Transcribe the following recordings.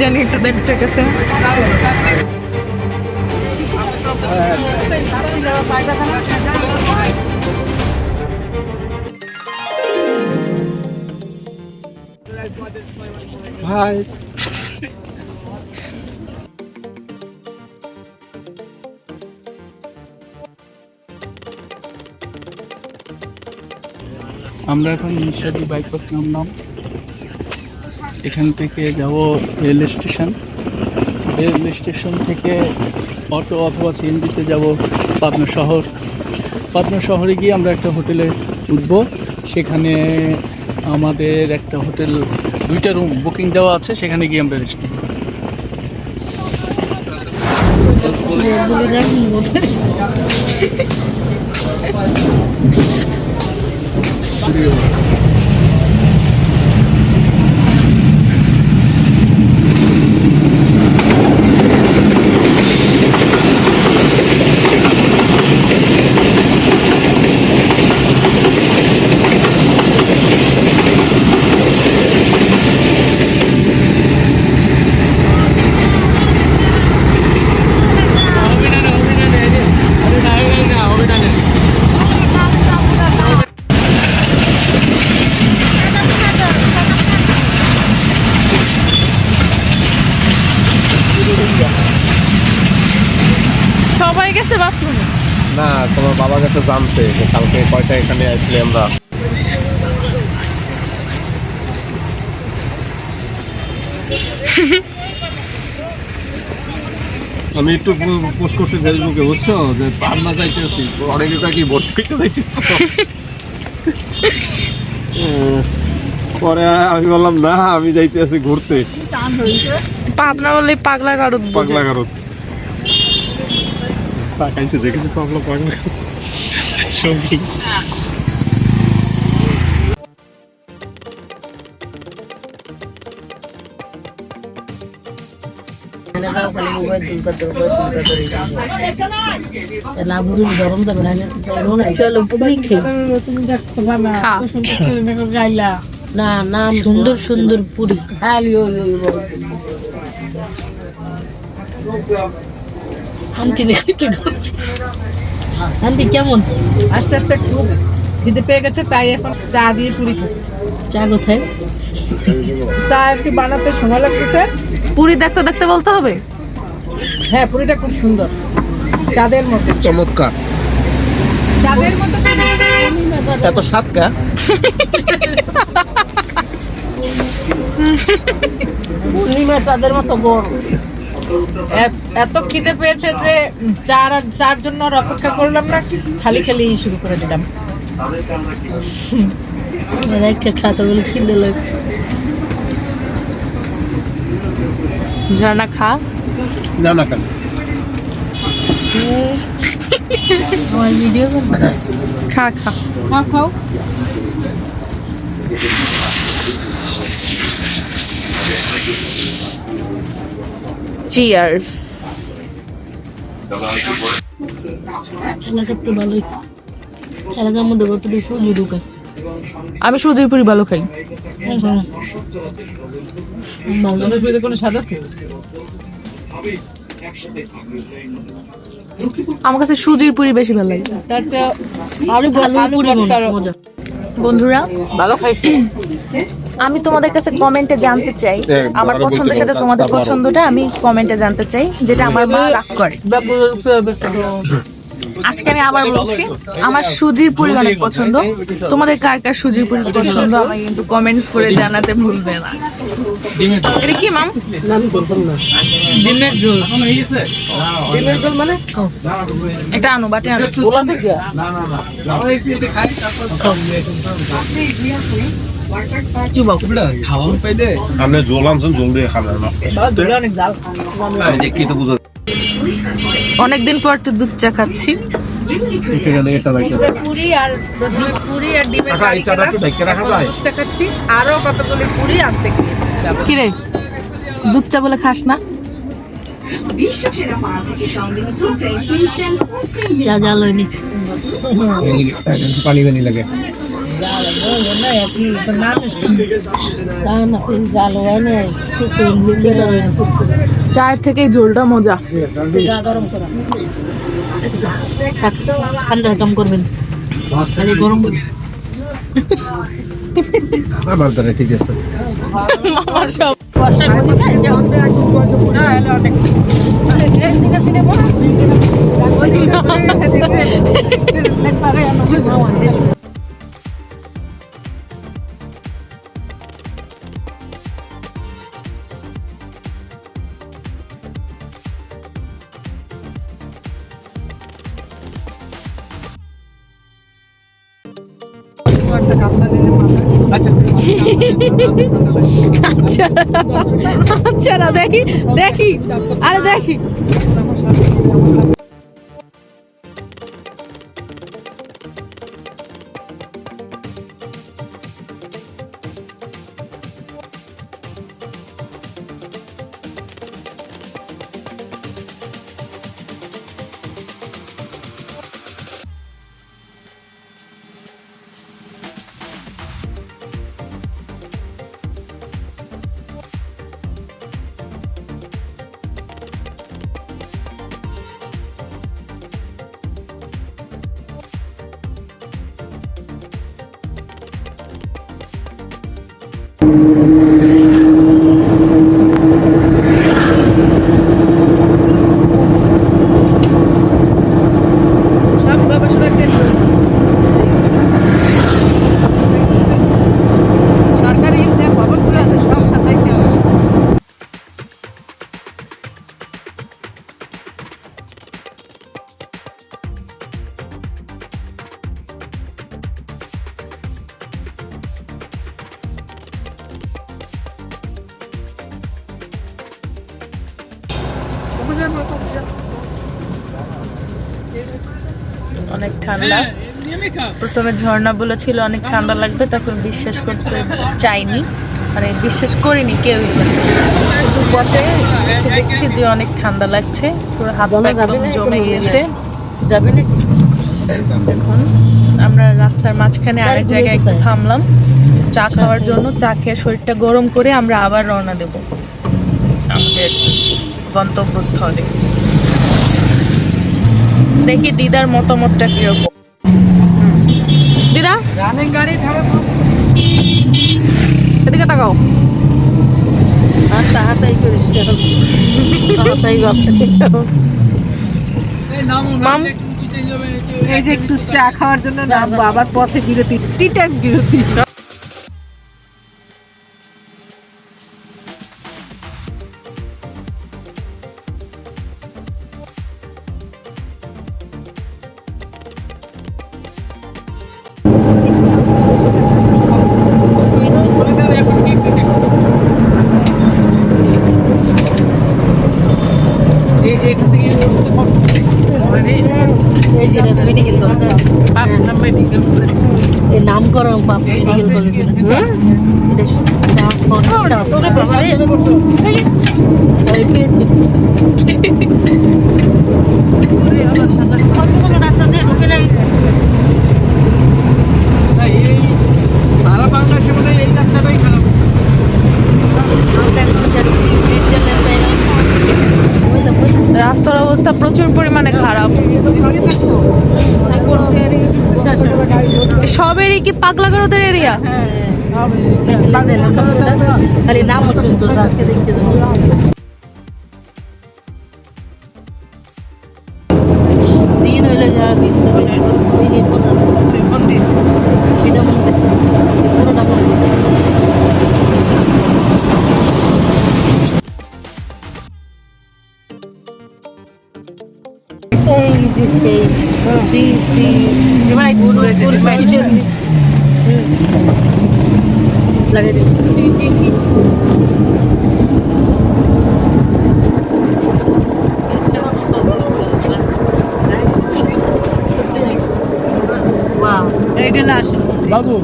জানি একটা দেখতে গেছে ভাই। আমরা এখন নিশাদি বাইপাস নামলাম। এখান থেকে যাব রেল স্টেশন। রেল স্টেশন থেকে অটো অথবা সিএনজিতে যাব পাবনা শহর। পাবনা শহরে গিয়ে আমরা একটা হোটেলে উঠবো। সেখানে আমাদের একটা হোটেল দুইটা রুম বুকিং দেওয়া আছে সেখানে গিয়ে আমরা রেস্ট নেব গেছে বাথরুমে না তোমার বাবার কাছে জানতে যে কালকে কয়টা এখানে আসলে আমরা আমি একটু পোস্ট করছি ফেসবুকে বুঝছ? যে পাবনা যাইতেছি। অনেকে কি ভর্তি হইতে যাইতেছ? পরে আমি বললাম না আমি যাইতেছি ঘুরতে। পাবনা বলে পাগলা গারুদ বোঝে। পাগলা কারণ তাকাইছে যেখানে পাগলা পাগলা সঙ্গী। গরম যাবে না চলো পুরি না না সুন্দর সুন্দর পুরি। আন্টি দেখতে আন্টি কেমন? আস্তে আস্তে খুব খিদে পেয়ে গেছে তাই এখন চা দিয়ে পুরি খাচ্ছে চা কোথায়? চা একটু বানাতে সময় লাগতেছে। পুরি দেখতে দেখতে বলতে হবে? হ্যাঁ পুরিটা খুব সুন্দর। চাঁদের মতো। চমৎকার। চাঁদের মতো এত সাতকা পূর্ণিমা তাদের মতো গরম এত- এত খিদে পেয়েছে যে চার আর চার জন্য আর অপেক্ষা করলাম না খালি খালি শুরু করে দিলাম। রেখে খাতে বলে খিদে লাগছে। ঝর্ণা খা। না না কেন? আমার ভিডিও খা খা। খাও খাও। চিয়ার্স এলাকার তো ভালোই এলাকার মধ্যে কত আমি সুজির পুরি ভালো খাই। কোনো স্বাদ আছে আমার কাছে সুজির পুরি বেশি ভালো লাগে। তার চেয়ে আরও ভালো পুরি মজা। বন্ধুরা ভালো খাইছি। আমি তোমাদের কাছে কমেন্টে জানতে চাই। আমার পছন্দের সাথে তোমাদের পছন্দটা আমি কমেন্টে জানতে চাই যেটা আমার মা রাগ করে। আজকে আমি আবার বলছি আমার সুজির পুরি অনেক পছন্দ। তোমাদের কার কার সুজির পুরি পছন্দ আমাকে কিন্তু কমেন্ট করে জানাতে ভুলবে না। এটা কি মাম? ডিমের ঝোল। ডিমের ঝোল মানে? এটা আনো বাটে আনো। আপনি জল আনছেন জল দিয়ে খাবেন না ঝোলে অনেক জাল কি তো বুঝা অনেকদিন পর তো দুধ চা খাচ্ছি। পুরি আর পুরি আর ডিমের যায়? দুধ চা খাচ্ছি। আরও কতগুলি পুরি আনতে গিয়েছি। কিরে? দুধ চা বলে খাস না? চা জাল হয়নি পানি পানি লাগে চায়ের থেকে জলটা মজা। গরম ঠান্ডা কম করবেন গরম করবেন ঠিক আছে। আচ্ছা আচ্ছা না দেখি দেখি আরে দেখি। অনেক ঠান্ডা। প্রথমে ঝর্ণা বলেছিল অনেক ঠান্ডা লাগবে তখন বিশ্বাস করতে চাইনি। মানে বিশ্বাস করিনি কেউই। কিন্তু পথে এসে দেখছি যে অনেক ঠান্ডা লাগছে পুরো হাত পা একদম জমে গিয়েছে। যাবে এখন আমরা রাস্তার মাঝখানে আরেক জায়গায় একটু থামলাম। চা খাওয়ার জন্য চা খেয়ে শরীরটা গরম করে আমরা আবার রওনা দেব। আমাদের গন্তব্যস্থলে। দেখি দিদার মতামতটা কীরকম। দিদা? এদিকে তাকাও। এই যে একটু চা খাওয়ার জন্য নামবো আবার পথে বিরতি। টি টাইম বিরতি। এই নামকরণ বাপ মেডিকেল কলেজ পেয়েছি সারা বাংলাদেশের মধ্যে এই রাস্তাটাই খারাপ আমরা এখন যাচ্ছি বিদ্যালয়ের জায়গায় বললাম, বললাম, রাস্তার অবস্থা প্রচুর পরিমাণে খারাপ। সবেরই কি পাগলাগারদের এরিয়া? খালি দিন সেটা যে সেই শ্রী শ্রী করেছে খিচুড়ি লাগাই দিন। Wow. এইটা না আসে। বাবু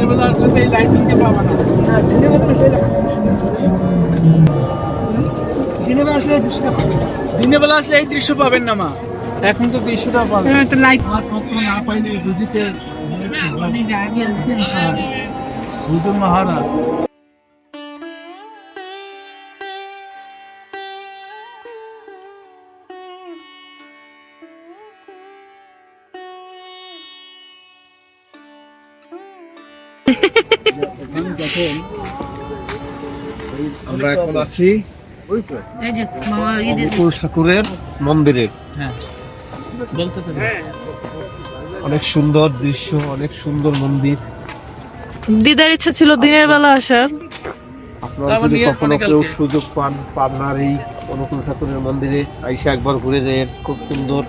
এগুলো আসলে এই লাইটিংটা পাবা না। দিনের বেলা আসলে এই দৃশ্য পাবেন না মা। এখন তো দৃশ্যটা পাবেন তো লাইট আর কখনো না পাইলে দুদিকে বুদ্ধ মহারাজ। আমরা এখন আছি ঠাকুরের মন্দিরে। হ্যাঁ। বলতে পারি। অনেক সুন্দর দৃশ্য অনেক সুন্দর মন্দির। দিদার ইচ্ছা ছিল দিনের বেলা আসার। আপনারা যদি কখনো কেউ সুযোগ পান পাবনার এই অনুকূল ঠাকুরের মন্দিরে আইসা একবার ঘুরে যায় খুব সুন্দর।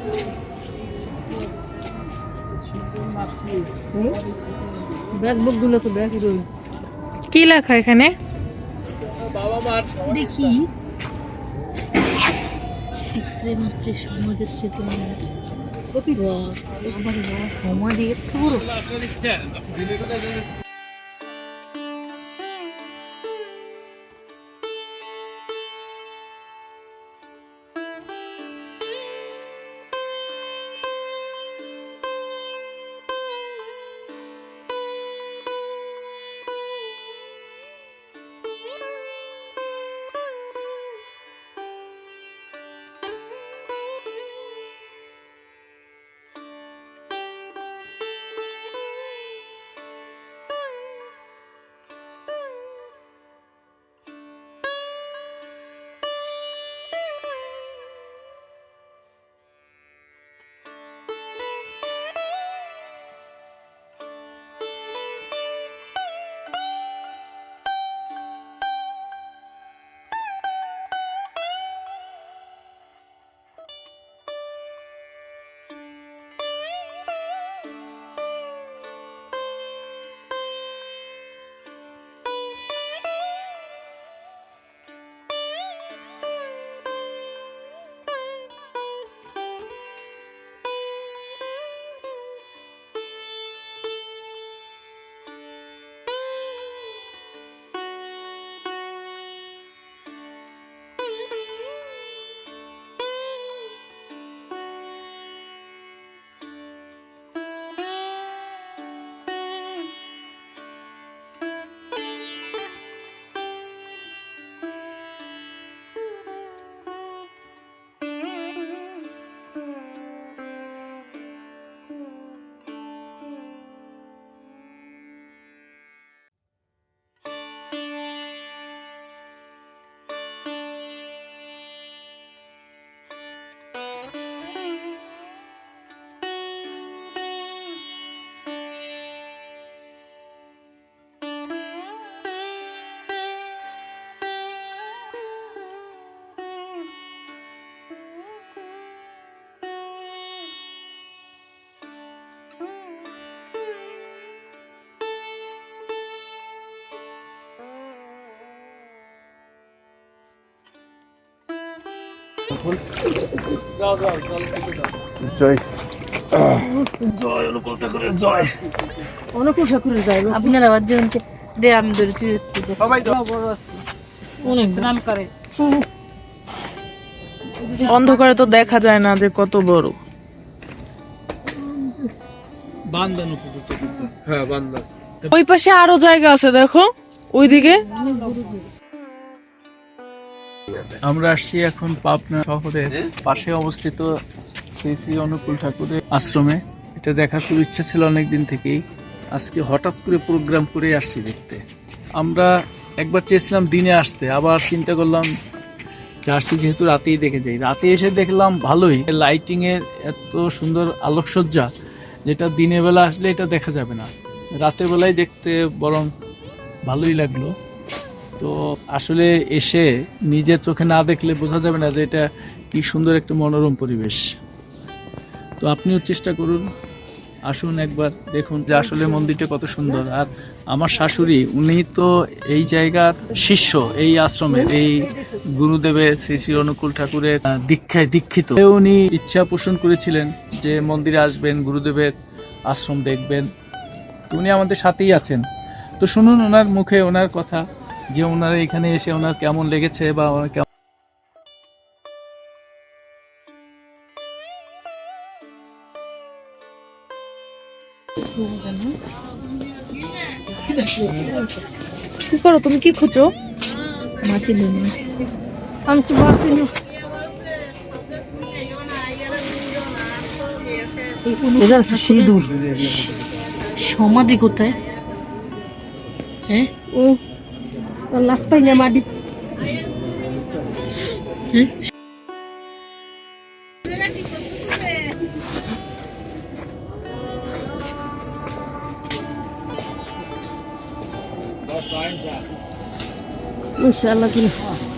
ব্যাগ বুকগুলো তো ব্যাগ রই। কি লেখা এখানে? দেখি। মিত্রে সমাজের চেতনা দিয়ে রস বড় জয়। অনুকূল ঠাকুরের যাইব আপনারা আবার জীবনকে দে আমি ধরে তুই একটু। সবাই তো অনেক। স্নান করে। অন্ধকারে তো দেখা যায় না যে কত বড়। হ্যাঁ ওই পাশে আরও জায়গা আছে দেখো। ওইদিকে। আমরা আসছি এখন পাবনা শহরের পাশে অবস্থিত শ্রী শ্রী অনুকূল ঠাকুরের আশ্রমে। এটা দেখার খুব ইচ্ছা ছিল অনেক দিন থেকেই। আজকে হঠাৎ করে প্রোগ্রাম করে আসছি দেখতে। আমরা একবার চেয়েছিলাম দিনে আসতে আবার চিন্তা করলাম জার্সি যেহেতু রাতেই দেখে যাই। রাতে এসে দেখলাম ভালোই লাইটিং এর এত সুন্দর আলোকসজ্জা যেটা দিনের বেলা আসলে এটা দেখা যাবে না। রাতের বেলায় দেখতে বরং ভালোই লাগল। তো আসলে এসে নিজের চোখে না দেখলে বোঝা যাবে না যে এটা কি সুন্দর একটা মনোরম পরিবেশ। তো আপনিও চেষ্টা করুন, আসুন একবার দেখুন যে আসলে মন্দিরটা কত সুন্দর। আর আমার শাশুড়ি, উনি তো এই জায়গার শিষ্য, এই আশ্রমের, এই গুরুদেবের শ্রী শ্রী অনুকূল ঠাকুরের দীক্ষায় দীক্ষিত। উনি ইচ্ছা পোষণ করেছিলেন যে মন্দিরে আসবেন, গুরুদেবের আশ্রম দেখবেন। উনি আমাদের সাথেই আছেন। তো শুনুন ওনার মুখে ওনার কথা। যে ওনারা এখানে এসে ওনার কেমন লেগেছে বা ওনার কেমন কি করো তুমি কি খুঁজো? মাটি নেই আমি তো মাটি নেই এটা সিঁদুর। সমাধি কোথায়? হ্যাঁ ও। লাখ পাই না মাটি হ্যাঁ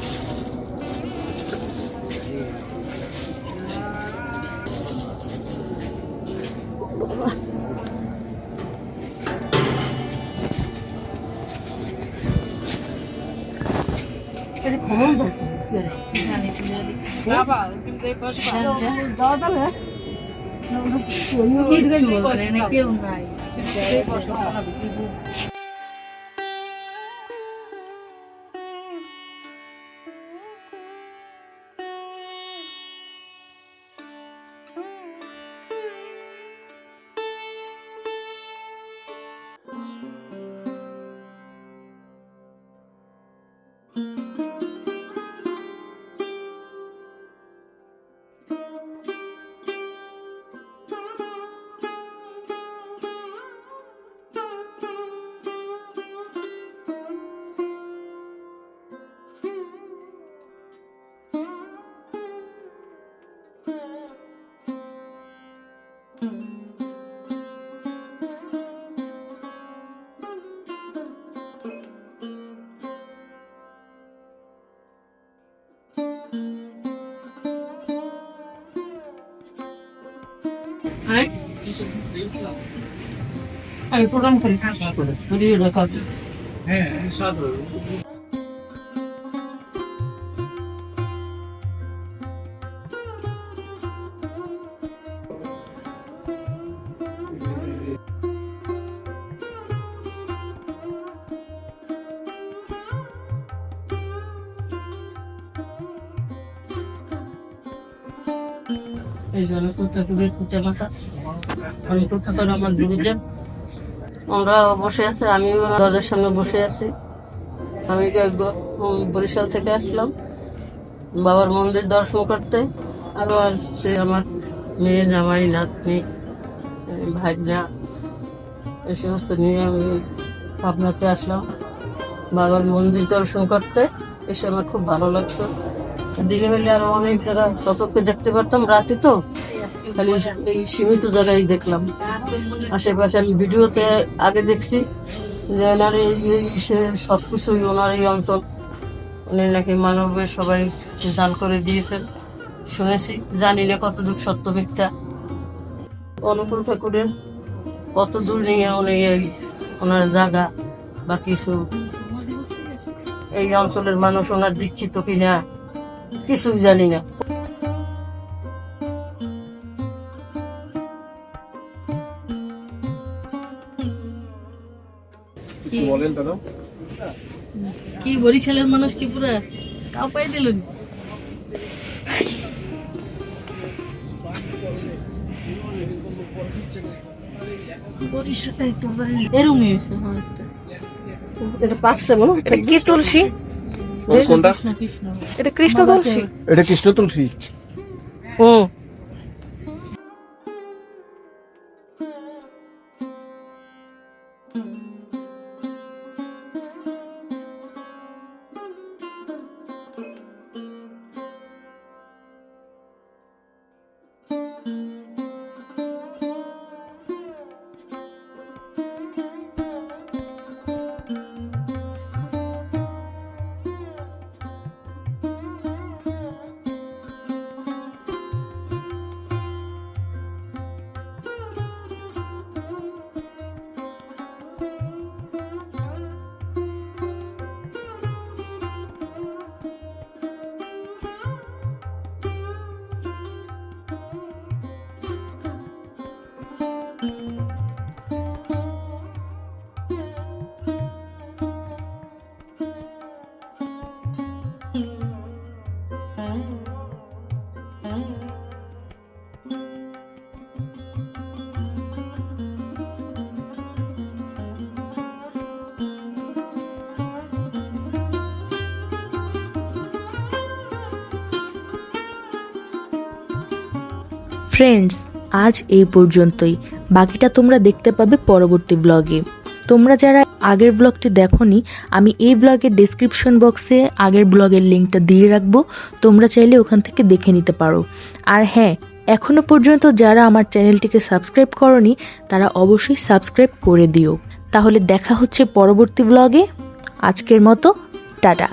ইনশাআল্লাহ কি কেউ নাই আমি প্রণাম করি ঘুরিয়ে রাখা হ্যাঁ? সাধু এই জন্য কোথা থেকে কুচে মাথা আমি কোথা করে আমার গুরুদেব আমরা বসে আছি আমি দরজার সামনে বসে আছি। আমি বরিশাল থেকে আসলাম। বাবার মন্দির দর্শন করতে। আরও আসছে আমার মেয়ে, জামাই, নাতনি ভাগনা এই সমস্ত নিয়ে আমি পাবনাতে আসলাম। বাবার মন্দির দর্শন করতে। এসে আমার খুব ভালো লাগতো। দিনে হলে আরও অনেক জায়গা সচককে দেখতে পারতাম, রাতে তো। খালি সীমিত জায়গায় দেখলাম। আশেপাশে আমি ভিডিওতে আগে দেখছি যে ওনার এই এই সে- সবকিছুই ওনার এই অঞ্চল। উনি নাকি মানবের সবাই দান করে দিয়েছেন। শুনেছি জানি না কতদূর সত্য মিথ্যা। অনুকূল ঠাকুরের কত দূর নিয়ে উনি এই ওনার জায়গা বা কিছু এই অঞ্চলের মানুষ ওনার দীক্ষিত কিনা, কিছুই জানি না। বলেন দাদা। কি বরিশালের মানুষ কি পুরো? কাঁপাই দিলেন বরিশালে একেবারে এরমই হয়েছে হয়তো। এটা পাকছে মনে এটা কি তুলসী? এটা কৃষ্ণ তুলসী? এটা কৃষ্ণ তুলসী? হুম ফ্রেন্ডস আজ এই পর্যন্তই। বাকিটা তোমরা দেখতে পাবে পরবর্তী ব্লগে তোমরা যারা আগের ব্লগটি দেখোনি, আমি এই ব্লগের ডেসক্রিপশন বক্সে আগের ব্লগের লিঙ্কটা দিয়ে রাখব। তোমরা চাইলে ওখান থেকে দেখে নিতে পারো। আর হ্যাঁ এখনও পর্যন্ত যারা আমার চ্যানেলটিকে সাবস্ক্রাইব করনি, তারা অবশ্যই সাবস্ক্রাইব করে দিও। তাহলে দেখা হচ্ছে পরবর্তী ব্লগে আজকের মতো, টাটা।